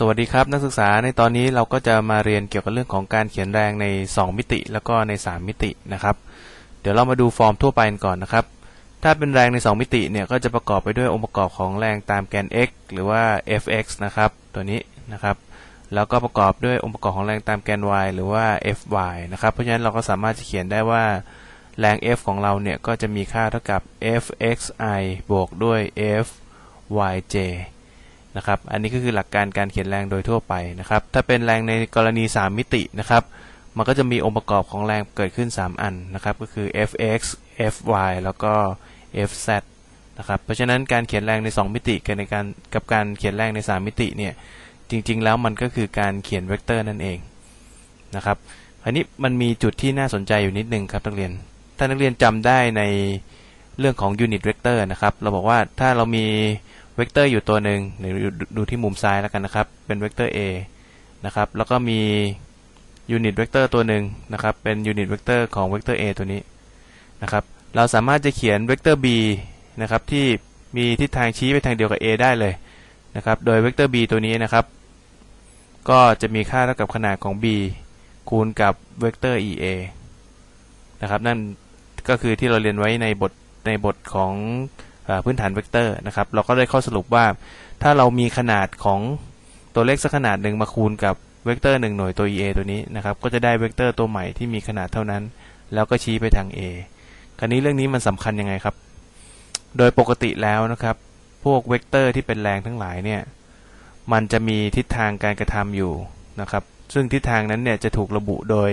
สวัสดีครับนักศึกษาในตอนนี้เราก็จะมาเรียนเกี่ยวกับเรื่องของการเขียนแรงใน 2 มิติ แล้วก็ใน 3 มิตินะครับ เดี๋ยวเรามาดูฟอร์มทั่วไปกันก่อนนะครับ ถ้าเป็นแรงใน 2 มิติเนี่ยก็จะประกอบไปด้วยองค์ประกอบของแรงตามแกน x หรือว่า fx นะครับตัวนี้นะครับแล้วก็ประกอบด้วยองค์ประกอบของแรงตามแกน y หรือว่า fy นะครับเพราะฉะนั้นเราก็สามารถจะเขียนได้ว่าแรง f ของเราเนี่ยก็จะมีค่าเท่ากับ fxi บวกด้วย fyj นะครับ อันนี้ก็คือหลักการการเขียนแรงโดยทั่วไปนะครับ ถ้าเป็นแรงในกรณี 3 มิตินะครับ มันก็จะมีองค์ประกอบของแรงเกิดขึ้น 3 อันนะครับ ก็คือ fx fy แล้วก็ fz นะครับ เพราะฉะนั้นการเขียนแรงใน 2 มิติกับในการกับการเขียนแรงใน 3 มิติเนี่ย จริง ๆ แล้วมันก็คือการเขียนเวกเตอร์นั่นเองนะครับอันนี้มันมีจุดที่น่าสนใจอยู่นิดนึงครับนักเรียน ถ้านักเรียนจำได้ในเรื่องของยูนิตเวกเตอร์นะครับ เราบอกว่าถ้าเรามี เวกเตอร์อยู่ตัวหนึ่งเดี๋ยวดูที่มุมซ้ายแล้วกันนะครับ เป็นเวกเตอร์ a นะครับ แล้วก็มียูนิตเวกเตอร์ตัวหนึ่งนะครับ เป็นยูนิตเวกเตอร์ของเวกเตอร์ a ตัวนี้นะครับ เราสามารถจะเขียนเวกเตอร์ b นะครับ ที่มีทิศทางชี้ไปทางเดียวกับ a ได้เลยนะครับ โดยเวกเตอร์ b ตัวนี้นะครับ ก็จะมีค่าเท่ากับขนาดของ b คูณกับเวกเตอร์ ea นะครับ นั่นก็คือที่เราเรียนไว้ในบทในบทของ พื้นฐานเวกเตอร์นะครับเราก็ได้ข้อสรุปว่า ถ้าเรามีขนาดของตัวเลขสักขนาดหนึ่งมาคูณกับเวกเตอร์หนึ่งหน่วยตัว ea ตัวนี้นะครับก็จะได้เวกเตอร์ตัวใหม่ที่มีขนาดเท่านั้น แล้วก็ชี้ไปทาง a คราวนี้เรื่องนี้มันสำคัญยังไงครับ โดยปกติแล้วนะครับ พวกเวกเตอร์ที่เป็นแรงทั้งหลายเนี่ยมันจะมีทิศทางการกระทำอยู่นะครับ ซึ่งทิศทางนั้นเนี่ยจะถูกระบุโดย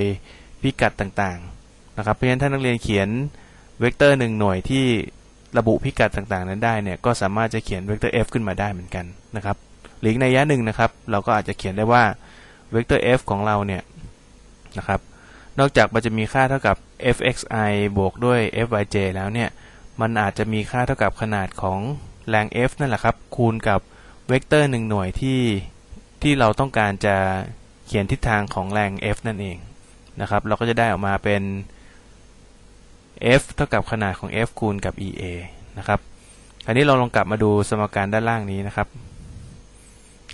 พิกัดต่างๆนะครับเพราะฉะนั้นถ้านักเรียนเขียนเวกเตอร์หนึ่งหน่วยที่ ระบุพิกัดต่างๆ นั้นได้เนี่ยก็สามารถจะเขียนเวกเตอร์ f ขึ้นมาได้เหมือนกันนะครับหรืออีกในยะหนึ่งนะครับ เราก็อาจจะเขียนได้ว่าเวกเตอร์ f ของเราเนี่ยนะครับ นอกจากมันจะมีค่าเท่ากับ fxi บวกด้วย fyj แล้วเนี่ยมันอาจจะมีค่าเท่ากับขนาดของแรง f นั่นแหละครับ คูณกับเวกเตอร์หนึ่งหน่วยที่ที่เราต้องการจะเขียนทิศทางของแรง f นั่นเองนะครับ เราก็จะได้ออกมาเป็น f เท่ากับขนาดของ f คูณกับ ea นะครับคราวนี้เราลองกลับมาดูสมการด้านล่างนี้นะครับ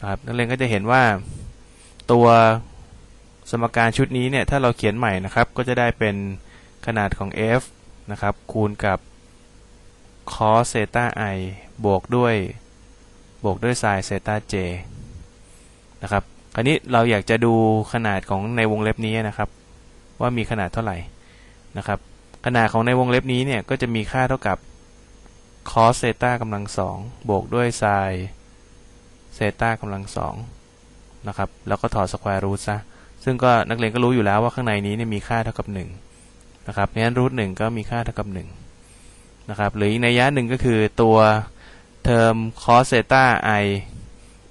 ครับนักเรียนก็จะเห็นว่าตัวสมการชุดนี้เนี่ยถ้าเราเขียนใหม่นะครับ ก็จะได้เป็นขนาดของ f นะครับ คูณกับ cos เซตา i บวกด้วยบวกด้วย sin เซตา j นะครับคราวนี้เราอยากจะดูขนาดของในวงเล็บนี้นะครับ ว่ามีขนาดเท่าไหร่นะครับ ขนาดของในวงเล็บนี้เนี่ยก็จะมีค่าเท่ากับ cos เซตากำลังสองบวกด้วย sin เซตากำลังสองนะครับแล้วก็ถอดสแควร์รูทซะซึ่งก็นักเรียนก็รู้อยู่แล้วว่าข้างในนี้เนี่ยมีค่าเท่ากับ1นะครับเพราะฉะนั้นรูทหก็มีค่าเท่ากับ1นะครับหรืออีกในยะหนึ่งก็คือตัวเทอม cos เซตา i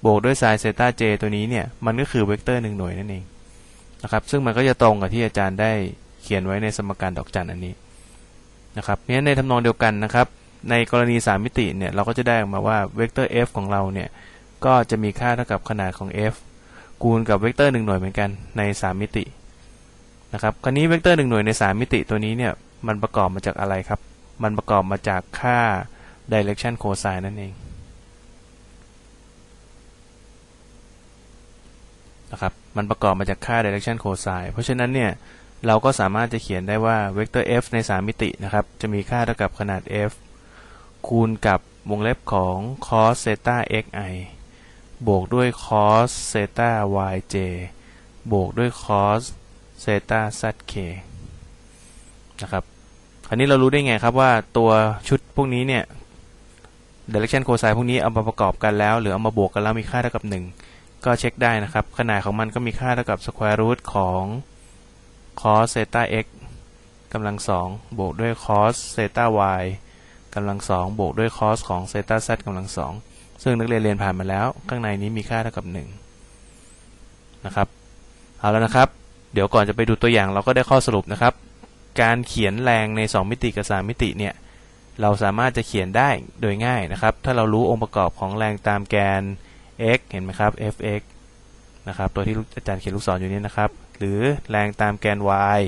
บวกด้วย sin เซตา j ตัวนี้เนี่ยมันก็คือเวกเตอร์หนึ่งหน่วยนั่นเองนะครับซึ่งมันก็จะตรงกับที่อาจารย์ได้ เขียนไว้ในสมการดอกจันอันนี้นะครับเพราะฉะนั้นในทำนองเดียวกันนะครับ ในกรณี 3 มิติเนี่ยเราก็จะได้ออกมาว่าเวกเตอร์ f ของเราเนี่ยก็จะมีค่าเท่ากับขนาดของ f คูณกับเวกเตอร์1หน่วยเหมือนกันใน 3 มิตินะครับคราวนี้เวกเตอร์1หน่วยใน 3 มิติตัวนี้เนี่ยมันประกอบมาจากอะไรครับ มันประกอบมาจากค่า direction cosine นั่นเองนะครับ มันประกอบมาจากค่า direction cosine เพราะฉะนั้นเนี่ย เราก็สามารถจะเขียนได้ว่าเวกเตอร์ f ใน 3 มิตินะครับ จะมีค่าเท่ากับขนาด f คูณกับวงเล็บของ cos เซต้า xi บวกด้วย cos เซต้า yj บวกด้วย cos เซต้า zk นะครับ คราวนี้เรารู้ได้ไงครับว่าตัวชุดพวกนี้เนี่ย direction cosine พวกนี้เอามาประกอบกันแล้ว หรือเอามาบวกกันแล้วมีค่าเท่ากับ 1 ก็เช็คได้นะครับ ขนาดของมันก็มีค่าเท่ากับ square root ของ cos เซต้า x กำลังสองบวกด้วย cos เซต้า y กำลังสองบวกด้วย cos ของเซต้า z กำลังสองซึ่งนักเรียนเรียนผ่านมาแล้ว ข้างในนี้มีค่าเท่ากับ1นะครับเอาแล้วนะครับ เดี๋ยวก่อนจะไปดูตัวอย่างเราก็ได้ข้อสรุปนะครับ การเขียนแรงใน 2 มิติกับ 3 มิติเนี่ยเราสามารถจะเขียนได้โดยง่ายนะครับ ถ้าเรารู้องค์ประกอบของแรงตามแกน x เห็นไหมครับ fx นะครับ ตัวที่อาจารย์เขียนลูกศรอยู่นี้นะครับ หรือแรงตามแกน y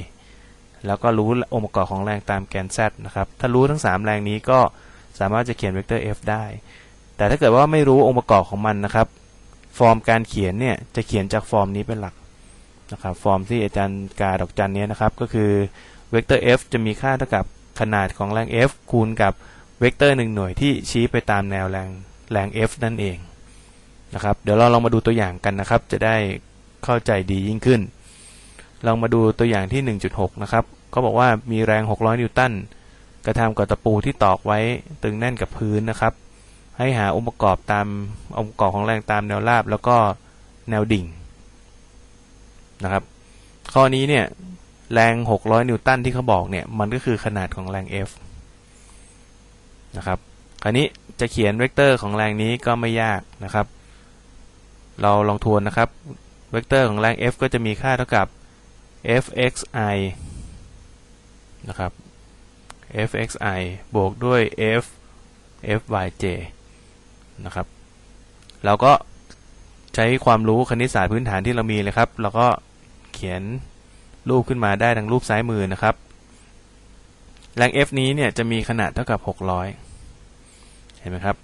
แล้วก็รู้องค์ประกอบของแรงตามแกน z นะครับ ถ้ารู้ทั้ง 3 แรงนี้ก็สามารถจะเขียนเวกเตอร์ f ได้ แต่ถ้าเกิดว่าไม่รู้องค์ประกอบของมันนะครับ ฟอร์มการเขียนเนี่ยจะเขียนจากฟอร์มนี้เป็นหลักนะครับ ฟอร์มที่อาจารย์กาดอกจันเนี้ยนะครับ ก็คือเวกเตอร์ f จะมีค่าเท่ากับขนาดของแรง f คูณกับเวกเตอร์หนึ่งหน่วยที่ชี้ไปตามแนวแรงแรง f นั่นเองนะครับ เดี๋ยวเราลองมาดูตัวอย่างกันนะครับ จะได้เข้าใจดียิ่งขึ้น ลองมาดูตัวอย่างที่ 1.6 นะครับก็บอกว่ามีแรง 600 นิวตันกระทำกับตะปูที่ตอกไว้ตึงแน่นกับพื้นนะครับ ให้หาองค์ประกอบตามองค์ประกอบของแรงตามแนวราบแล้วก็แนวดิ่งนะครับ ข้อนี้เนี่ยแรง 600 นิวตันที่เขาบอกเนี่ยมันก็คือขนาดของแรง F นะครับ คราวนี้จะเขียนเวกเตอร์ของแรงนี้ก็ไม่ยากนะครับ เราลองทวนนะครับ เวกเตอร์ของแรง F ก็จะมีค่าเท่ากับ fxi นะครับ fxi บวกด้วย f fyj นะครับ เราก็ใช้ความรู้คณิตศาสตร์พื้นฐานที่เรามีเลยครับ เราก็เขียนรูปขึ้นมาได้ดังรูปซ้ายมือนะครับ แรง F นี้เนี่ยจะมีขนาดเท่ากับ 600 เห็นไหมครับ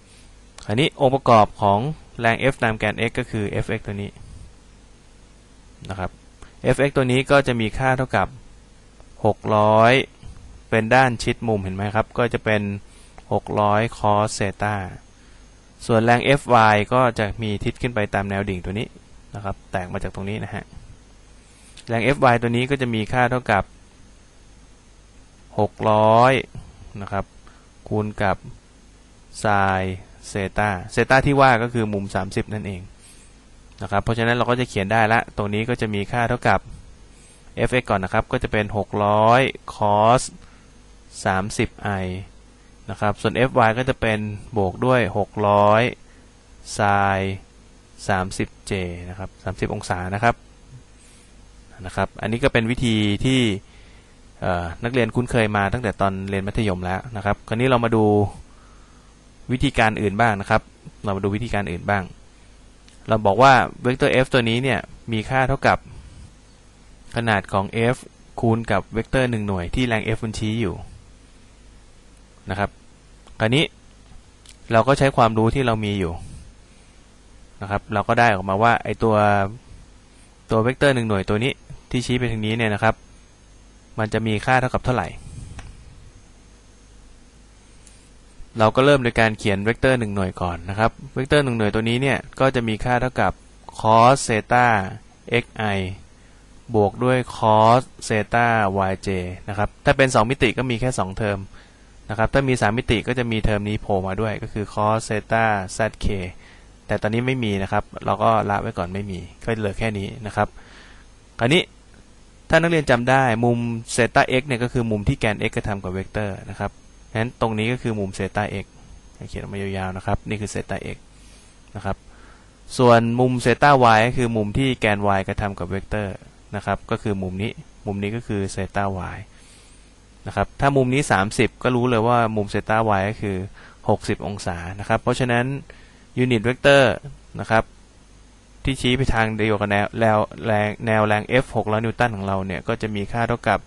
คราวนี้องค์ประกอบของแรง F ตามแกน x ก็คือ fx ตัวนี้นะครับ fx ตัวนี้ก็จะมีค่าเท่ากับ 600 เป็นด้านชิดมุมเห็นไหมครับ ก็จะเป็น 600 cos เซตาส่วนแรง Fy ก็จะมีทิศขึ้นไปตามแนวดิ่งตัวนี้นะครับ แตกมาจากตรงนี้นะฮะ แรง Fy ตัวนี้ก็จะมีค่าเท่ากับ 600 นะครับ คูณกับ sin เซตาเซตาที่ว่าก็คือมุม 30 นั่นเอง นะครับ เพราะฉะนั้นเราก็จะเขียนได้ละ ตรงนี้ก็จะมีค่าเท่ากับ fx ก่อนนะครับ ก็จะเป็น 600 cos 30i นะครับ ส่วน fy ก็จะเป็นบวกด้วย 600 sin 30j นะครับ 30 องศานะครับ นะครับ อันนี้ก็เป็นวิธีที่นักเรียนคุ้นเคยมาตั้งแต่ตอนเรียนมัธยมแล้วนะครับ คราวนี้เรามาดูวิธีการอื่นบ้างนะครับ เรามาดูวิธีการอื่นบ้าง เราบอกว่าเวกเตอร์ f ตัวนี้เนี่ยมีค่าเท่ากับขนาดของ f คูณกับเวกเตอร์ 1 หน่วยที่แรง f มันชี้อยู่นะครับ คราวนี้เราก็ใช้ความรู้ที่เรามีอยู่นะครับ เราก็ได้ออกมาว่าไอตัวตัวเวกเตอร์ 1 หน่วยตัวนี้ที่ชี้ไปทางนี้เนี่ยนะครับ มันจะมีค่าเท่ากับเท่าไหร่ เราก็เริ่มโดยการเขียนเวกเตอร์1หน่วยก่อนนะครับ เวกเตอร์1หน่วยตัวนี้เนี่ยก็จะมีค่าเท่ากับ cos เซตา xi บวกด้วย cos เซตา yj นะครับ ถ้าเป็น 2 มิติก็มีแค่ 2 เทอมนะครับ ถ้ามี 3 มิติก็จะมีเทอมนี้โผล่มาด้วยก็คือ cos เซตา zk แต่ตอนนี้ไม่มีนะครับ เราก็ละไว้ก่อนไม่มี ก็เหลือแค่นี้นะครับ คราวนี้ถ้านักเรียนจำได้มุมเซตา x เนี่ยก็คือมุมที่แกน x กระทำกับเวกเตอร์นะครับ นั้นตรงนี้ก็คือมุมเซต้า x เขียนออกมายาวๆนะครับ นี่คือเซต้า x นะครับ ส่วนมุมเซต้า y ก็คือมุมที่แกน y กระทำกับเวกเตอร์นะครับ ก็คือมุมนี้ มุมนี้ก็คือเซต้า y นะครับ ถ้ามุมนี้ 30 ก็รู้เลยว่ามุมเซต้า y ก็คือ 60 องศานะครับ เพราะฉะนั้นยูนิตเวกเตอร์นะครับที่ชี้ไปทางเดียวกับแนวแรงแนวแรง F 600 นิวตันของเราเนี่ย ก็จะมีค่าเท่ากับ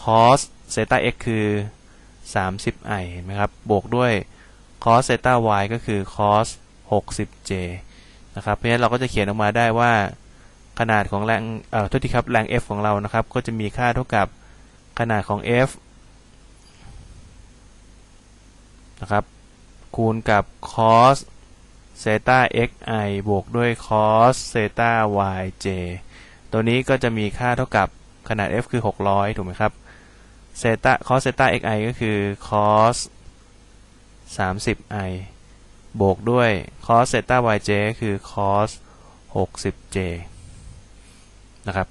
cos เซต้า x คือ 30i นะครับ บวกด้วย cos เซต้า y ก็คือ cos 60j นะครับ เพราะฉะนั้นเราก็จะเขียนออกมาได้ว่า ขนาดของแรง เอ่อโทษทีครับ แรง F ของเรา นะครับ ก็จะมีค่าเท่ากับขนาดของ F นะครับ คูณกับ cos เซต้า xi บวกด้วย cos เซต้า yj ตัวนี้ก็จะมีค่าเท่ากับขนาด f คือ 600 ถูกไหมครับ เซตา cos เซตา xi ก็คือ cos 30i บวกด้วย cos เซตา yj ก็คือ cos 60j นะครับ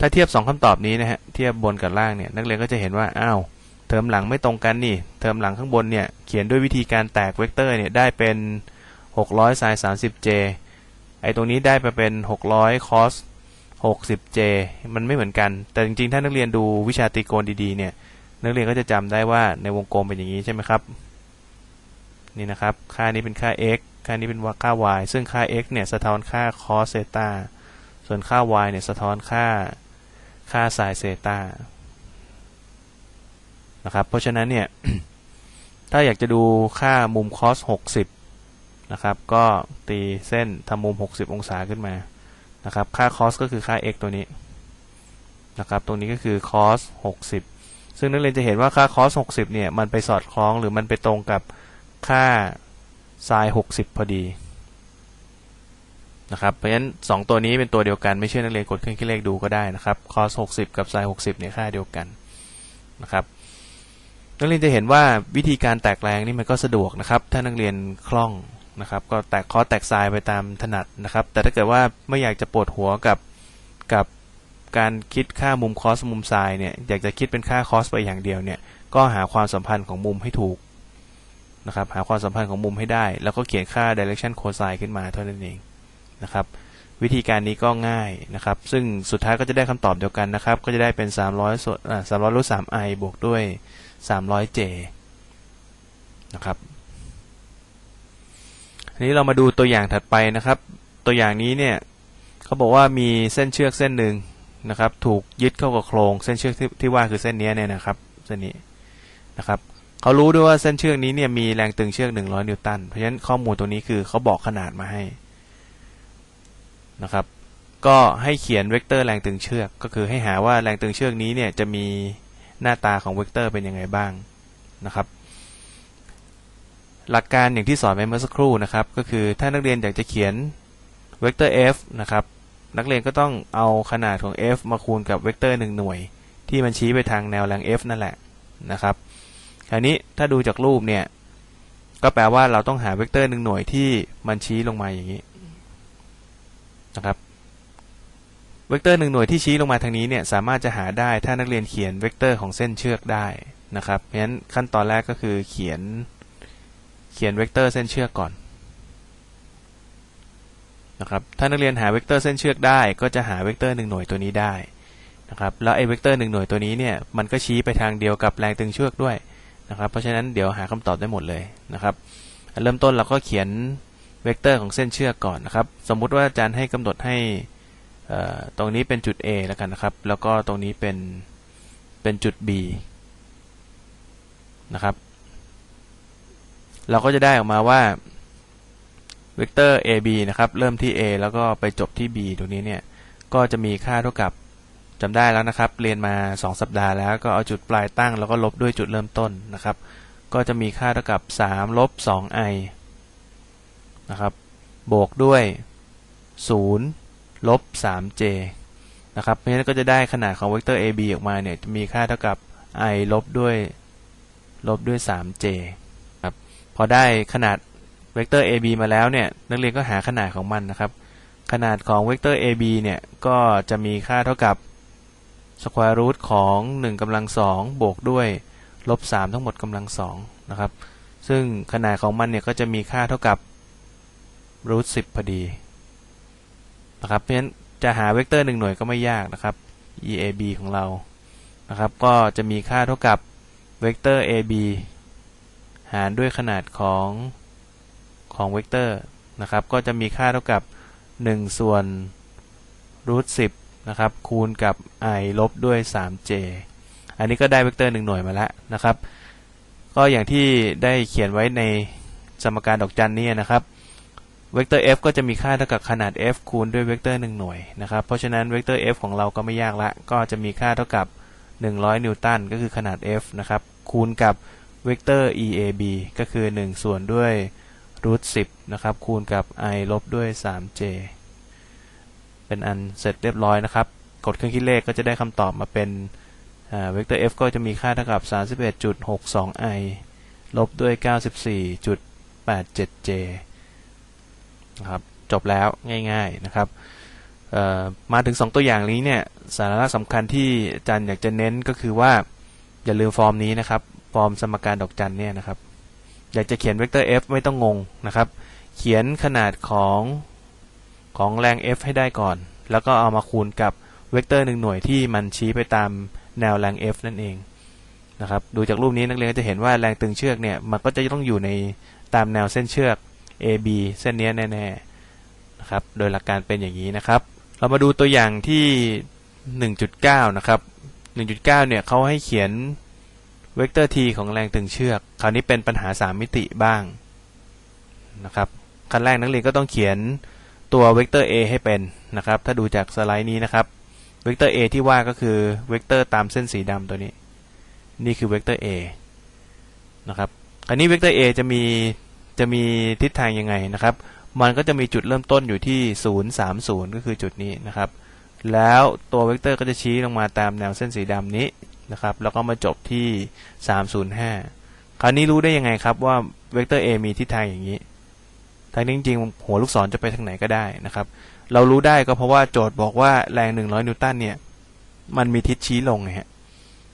ถ้าเทียบ 2คำตอบนี้นะฮะ เทียบบนกับล่างเนี่ย นักเรียนก็จะเห็นว่า อ้าว เทอมหลังไม่ตรงกันนี่ เทอมหลังข้างบนเนี่ย เขียนด้วยวิธีการแตกเวกเตอร์เนี่ย ได้เป็น 600 sin 30j ไอตรงนี้ได้ไปเป็น 600 cos 60j มันไม่เหมือนกัน แต่จริงๆ ถ้านักเรียนดูวิชาตรีโกณดีๆ เนี่ย นักเรียนก็จะจำได้ว่าในวงกลมเป็นอย่างนี้ใช่ไหมครับ นี่นะครับ ค่านี้เป็นค่า x ค่านี้เป็นค่า y ซึ่งค่า x เนี่ยสะท้อนค่า cos เซตาส่วนค่า y เนี่ยสะท้อนค่าค่า sin เซตานะครับ เพราะฉะนั้นเนี่ย ถ้าอยากจะดูค่ามุม cos 60 นะครับ ก็ตีเส้นทำมุม 60 องศาขึ้นมา นะครับ ค่า cos ก็คือค่า x ตัวนี้นะครับ ตรงนี้ก็คือ cos 60 ซึ่งนักเรียนจะเห็นว่าค่า cos 60 เนี่ย มันไปสอดคล้องหรือมันไปตรงกับค่า sin 60 พอดีนะครับ เพราะฉะนั้น 2 ตัวนี้เป็นตัวเดียวกัน ไม่เชื่อนักเรียนกดเครื่องคิดเลขดูก็ได้นะครับ cos 60 กับ sin 60 เนี่ย ค่าเดียวกันนะครับนักเรียนจะเห็นว่าวิธีการแตกแรงนี่มันก็สะดวกนะครับ ถ้านักเรียนคล่อง นะครับก็แตกคอแตกทรายไปตามถนัดนะครับ แต่ถ้าเกิดว่าไม่อยากจะปวดหัวกับกับการคิดค่ามุมคอสมุมทรายเนี่ยอยากจะคิดเป็นค่าคอสไปอย่างเดียวเนี่ยก็หาความสัมพันธ์ของมุมให้ถูกนะครับหาความสัมพันธ์ของมุมให้ได้ แล้วก็เขียนค่า direction cosine ขึ้นมาเท่านั้นเองนะครับวิธีการนี้ก็ง่ายนะครับ ซึ่งสุดท้ายก็จะได้คำตอบเดียวกันนะครับ ก็จะได้เป็น 300ส่วนอ่า300รูท 3i บวกด้วย 300j นะครับ นี้เรามาดูตัวอย่างถัดไปนะครับ ตัวอย่างนี้เนี่ยเขาบอกว่ามีเส้นเชือกเส้นหนึ่งนะครับ ถูกยึดเข้ากับโครงเส้นเชือกที่ที่ว่าคือเส้นนี้เนี่ยนะครับเส้นนี้นะครับเขารู้ด้วยว่าเส้นเชือกนี้เนี่ยมีแรงตึงเชือก 100 นิวตัน เพราะฉะนั้นข้อมูลตัวนี้คือเขาบอกขนาดมาให้นะครับ ก็ให้เขียนเวกเตอร์แรงตึงเชือก ก็คือให้หาว่าแรงตึงเชือกนี้เนี่ยจะมีหน้าตาของเวกเตอร์เป็นยังไงบ้างนะครับ หลักการอย่างที่สอนไปเมื่อสักครู่นะครับ ก็คือถ้านักเรียนอยากจะเขียนเวกเตอร์ f นะครับ นักเรียนก็ต้องเอาขนาดของ f มาคูณกับเวกเตอร์1หน่วย ที่มันชี้ไปทางแนวแรง f นั่นแหละนะครับคราวนี้ถ้าดูจากรูปเนี่ย ก็แปลว่าเราต้องหาเวกเตอร์1หน่วยที่มันชี้ลงมาอย่างนี้นะครับเวกเตอร์หนึ่งหน่วยที่ชี้ลงมาทางนี้เนี่ยสามารถจะหาได้ถ้านักเรียนเขียนเวกเตอร์ของเส้นเชือกได้นะครับเพราะฉะนั้นขั้นตอนแรกก็คือเขียน เขียนเวกเตอร์เส้นเชือกก่อนนะครับถ้านักเรียนหาเวกเตอร์เส้นเชือกได้ ก็จะหาเวกเตอร์หนึ่งหน่วยตัวนี้ได้นะครับแล้วไอ้เวกเตอร์หนึ่งหน่วยตัวนี้เนี่ยมันก็ชี้ไปทางเดียวกับแรงตึงเชือกด้วยนะครับเพราะฉะนั้นเดี๋ยวหาคำตอบได้หมดเลยนะครับเริ่มต้นเราก็เขียนเวกเตอร์ของเส้นเชือกก่อนนะครับสมมุติว่าอาจารย์ให้กำหนดให้ตรงนี้เป็นจุด A แล้วกันนะครับ แล้วก็ตรงนี้เป็นเป็นจุด B นะครับ เราก็จะได้ออกมาว่าเวกเตอร์ AB นะครับ เริ่มที่ A แล้วก็ไปจบที่ B ตรงนี้เนี่ย ก็จะมีค่าเท่ากับจำได้แล้วนะครับ เรียนมา 2 สัปดาห์แล้วก็เอาจุดปลายตั้ง แล้วก็ลบด้วยจุดเริ่มต้นนะครับ ก็จะมีค่าเท่ากับ 3 ลบ 2i นะครับ บวกด้วย 0 ลบ 3j นะครับ เพราะฉะนั้นก็จะได้ขนาดของเวกเตอร์ ab ออกมาเนี่ย จะมีค่าเท่ากับ i ลบด้วย ลบด้วย 3j พอได้ขนาดเวกเตอร์ ab มาแล้วเนี่ยนักเรียนก็หาขนาดของมันนะครับ ขนาดของเวกเตอร์ ab เนี่ยก็จะมีค่าเท่ากับ square root ของ1กำลัง2บวกด้วยลบ3ทั้งหมดกำลัง2นะครับ ซึ่งขนาดของมันเนี่ยก็จะมีค่าเท่ากับรูทสิบพอดีนะครับเพราะฉะนั้นจะหาเวกเตอร์หนึ่งหน่วยก็ไม่ยากนะครับ EAB ของเรานะครับ ก็จะมีค่าเท่ากับเวกเตอร์ AB หารด้วยขนาดของของเวกเตอร์นะครับ ก็จะมีค่าเท่ากับ 1 ส่วนรูทสิบนะครับ คูณกับ i ลบด้วย 3j อันนี้ก็ได้เวกเตอร์หนึ่งหน่วยมาแล้วนะครับ ก็อย่างที่ได้เขียนไว้ในสมการดอกจันนี้นะครับเวกเตอร์ f ก็จะมีค่าเท่ากับขนาด f คูณด้วยเวกเตอร์ 1 หน่วยนะครับ เพราะฉะนั้นเวกเตอร์ f ของเราก็ไม่ยากละ ก็จะมีค่าเท่ากับ 100 นิวตัน ก็คือขนาด f นะครับ คูณกับ เวกเตอร์ eab ก็คือ 1 ส่วนด้วยรูท10นะครับคูณกับ i ลบด้วย 3j เป็นอันเสร็จเรียบร้อยนะครับ กดเครื่องคิดเลขก็จะได้คำตอบมาเป็นเวกเตอร์ f ก็จะมีค่าเท่ากับ 31.62i ลบด้วย 94.87j นะครับจบแล้วง่ายๆนะครับมาถึง 2 ตัวอย่างนี้เนี่ยสาระสำคัญที่อาจารย์อยากจะเน้นก็คือว่าอย่าลืมฟอร์มนี้นะครับ ฟอร์มสมการดอกจันเนี่ยนะครับ อยากจะเขียนเวกเตอร์ f ไม่ต้องงงนะครับ เขียนขนาดของของแรง f ให้ได้ก่อน แล้วก็เอามาคูณกับเวกเตอร์หนึ่งหน่วยที่มันชี้ไปตามแนวแรง f นั่นเองนะครับดูจากรูปนี้นักเรียนก็จะเห็นว่าแรงตึงเชือกเนี่ยมันก็จะต้องอยู่ในตามแนวเส้นเชือก AB เส้นนี้แน่ๆนะครับโดยหลักการเป็นอย่างนี้นะครับ เรามาดูตัวอย่างที่ 1.9 นะครับ 1.9 เนี่ยเขาให้เขียน เวกเตอร์ t ของแรงตึงเชือก คราวนี้เป็นปัญหา 3 มิติบ้างนะครับขั้นแรกนักเรียนก็ต้องเขียนตัวเวกเตอร์ a ให้เป็นนะครับ ถ้าดูจากสไลด์นี้นะครับ เวกเตอร์ a ที่ว่าก็คือเวกเตอร์ตามเส้นสีดำตัวนี้ นี่คือเวกเตอร์ a นะครับอันนี้เวกเตอร์ a จะมีจะมีทิศทางยังไงนะครับ มันก็จะมีจุดเริ่มต้นอยู่ที่ 0 3 0 ก็คือจุดนี้นะครับ แล้วตัวเวกเตอร์ก็จะชี้ลงมาตามแนวเส้นสีดำนี้ นะครับ แล้วก็มาจบที่ 305 คราวนี้รู้ได้ยังไงครับว่าเวกเตอร์ a มีทิศทางอย่างนี้ทางนี้จริงๆ หัวลูกศรจะไปทางไหนก็ได้นะครับ เรารู้ได้ก็เพราะว่าโจทย์บอกว่าแรง 100 นิวตันเนี่ย มันมีทิศชี้ลงไงฮะ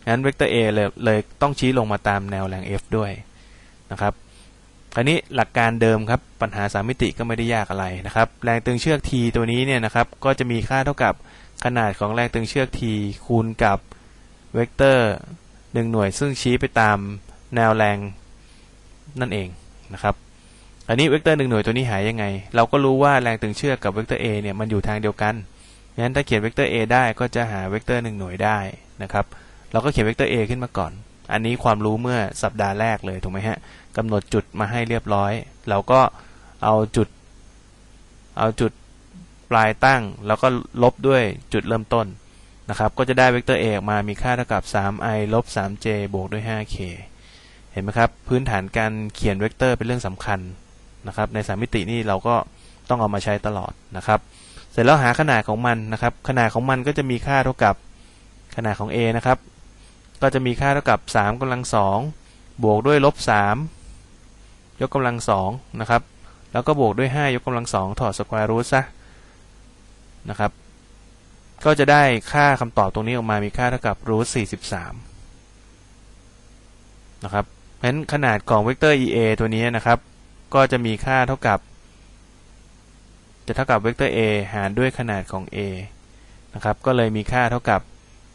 งั้นเวกเตอร์ a เลยเลยต้องชี้ลงมาตามแนวแรง f ด้วยนะครับคราวนี้หลักการเดิมครับ ปัญหาสามมิติก็ไม่ได้ยากอะไรนะครับ แรงตึงเชือก t ตัวนี้เนี่ยนะครับ ก็จะมีค่าเท่ากับขนาดของแรงตึงเชือก t คูณกับ เวกเตอร์หนึ่งหน่วยซึ่งชี้ไปตามแนวแรงนั่นเองนะครับอันนี้เวกเตอร์หนึ่งหน่วยตัวนี้หายยังไง เราก็รู้ว่าแรงตึงเชือกกับเวกเตอร์ a เนี่ยมันอยู่ทางเดียวกันงั้นถ้าเขียนเวกเตอร์ a ได้ก็จะหาเวกเตอร์หนึ่งหน่วยได้นะครับเราก็เขียนเวกเตอร์ a ขึ้นมาก่อน อันนี้ความรู้เมื่อสัปดาห์แรกเลยถูกไหมฮะกำหนดจุดมาให้เรียบร้อย เราก็เอาจุด เอาจุดปลายตั้ง แล้วก็ลบด้วยจุดเริ่มต้น นะครับก็จะได้เวกเตอร์ a ออกมามีค่าเท่ากับ 3i ลบ 3j บวกด้วย 5k เห็นไหมครับ พื้นฐานการเขียนเวกเตอร์เป็นเรื่องสำคัญนะครับ ในสามมิตินี่เราก็ต้องเอามาใช้ตลอดนะครับ เสร็จแล้วหาขนาดของมันนะครับ ขนาดของมันก็จะมีค่าเท่ากับขนาดของ a นะครับ ก็จะมีค่าเท่ากับ 3กำลัง2บวกด้วยลบ 3 ยกกำลัง2นะครับ แล้วก็บวกด้วย 5 ยกกำลัง2ถอดสแควร์รูทซะนะครับ ก็จะได้ค่าคำตอบตรงนี้ออกมามีค่าเท่ากับรูท43นะครับเพราะฉะนั้นขนาดของเวกเตอร์ ea ตัวนี้นะครับ ก็จะมีค่าเท่ากับ จะเท่ากับเวกเตอร์ a หารด้วยขนาดของ a นะครับ ก็เลยมีค่าเท่ากับ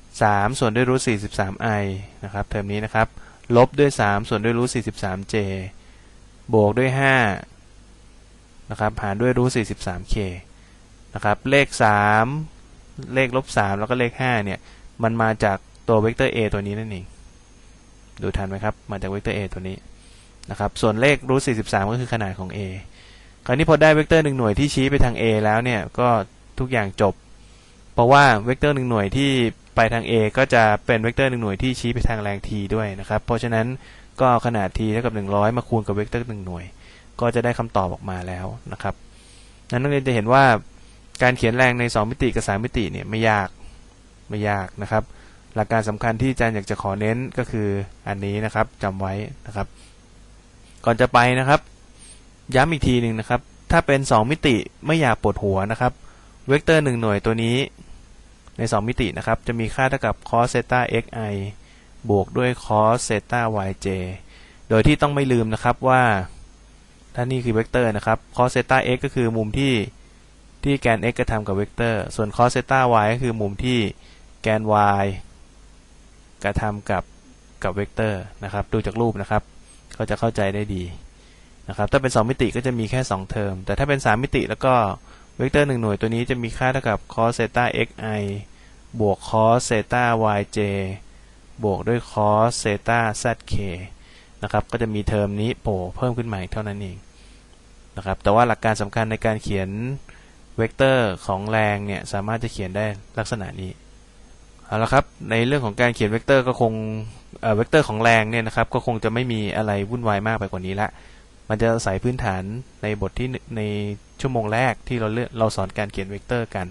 3 ส่วนด้วยรูท 43i นะครับเทอมนี้นะครับ ลบด้วย 3 ส่วนด้วยรูท 43j บวกด้วย 5 นะครับ หารด้วยรูท 43k นะครับ เลข 3 เลขลบ3แล้วก็เลข5เนี่ย มันมาจากตัวเวกเตอร์ a ตัวนี้นั่นเอง ดูทันไหมครับ มาจากเวกเตอร์ a ตัวนี้นะครับ ส่วนเลขรูท43ก็คือขนาดของ a คราวนี้พอได้เวกเตอร์หนึ่งหน่วยที่ชี้ไปทาง a แล้วเนี่ย ก็ทุกอย่างจบ เพราะว่าเวกเตอร์หนึ่งหน่วยที่ไปทาง a ก็จะเป็นเวกเตอร์หนึ่งหน่วยที่ชี้ไปทางแรง t ด้วยนะครับ เพราะฉะนั้นก็ขนาด t เท่ากับ 100 มาคูณกับเวกเตอร์หนึ่งหน่วย ก็จะได้คำตอบออกมาแล้วนะครับนั้นนักเรียนจะเห็นว่า การเขียนแรงใน 2 มิติกับ3มิติเนี่ยไม่ยากไม่ยากนะครับ หลักการสำคัญที่อาจารย์อยากจะขอเน้นก็คืออันนี้นะครับจำไว้นะครับ ก่อนจะไปนะครับ ย้ำอีกทีหนึ่งนะครับ ถ้าเป็น 2 มิติไม่อยากปวดหัวนะครับเวกเตอร์ 1 หน่วยตัวนี้ใน 2 มิตินะครับ จะมีค่าเท่ากับ cos theta xi บวกด้วย cos theta yj โดยที่ต้องไม่ลืมนะครับว่าถ้านี่คือเวกเตอร์นะครับ cos theta x ก็คือมุมที่ ที่แกน x กระทำกับเวกเตอร์ ส่วน cos theta y ก็คือมุมที่แกน y กระทำกับกับเวกเตอร์นะครับ ดูจากรูปนะครับ ก็จะเข้าใจได้ดีนะครับ ถ้าเป็น 2 มิติก็จะมีแค่ 2 เทอม แต่ถ้าเป็น 3 มิติแล้วก็เวกเตอร์1หน่วยตัวนี้จะมีค่าเท่ากับ cos theta xi บวก cos theta yj บวกด้วย cos theta zk นะครับ ก็จะมีเทอมนี้โผล่เพิ่มขึ้นมาอีกเท่านั้นเองนะครับ แต่ว่าหลักการสำคัญในการเขียน เวกเตอร์ของแรงเนี่ยสามารถจะเขียนได้ลักษณะนี้เอาละครับในเรื่องของการเขียนเวกเตอร์ก็คงเวกเตอร์ของแรงเนี่ยนะครับก็คงจะไม่มีอะไรวุ่นวายมากไปกว่านี้ละมันจะใส่พื้นฐานในบทที่ในชั่วโมงแรกที่เราเลือกเราสอนการเขียนเวกเตอร์กัน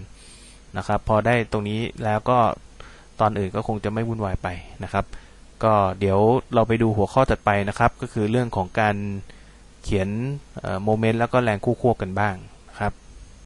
นะครับ พอได้ตรงนี้แล้วก็ตอนอื่นก็คงจะไม่วุ่นวายไปนะครับ ก็เดี๋ยวเราไปดูหัวข้อถัดไปนะครับ ก็คือเรื่องของการเขียนโมเมนต์แล้วก็แรงคู่ควบกันบ้าง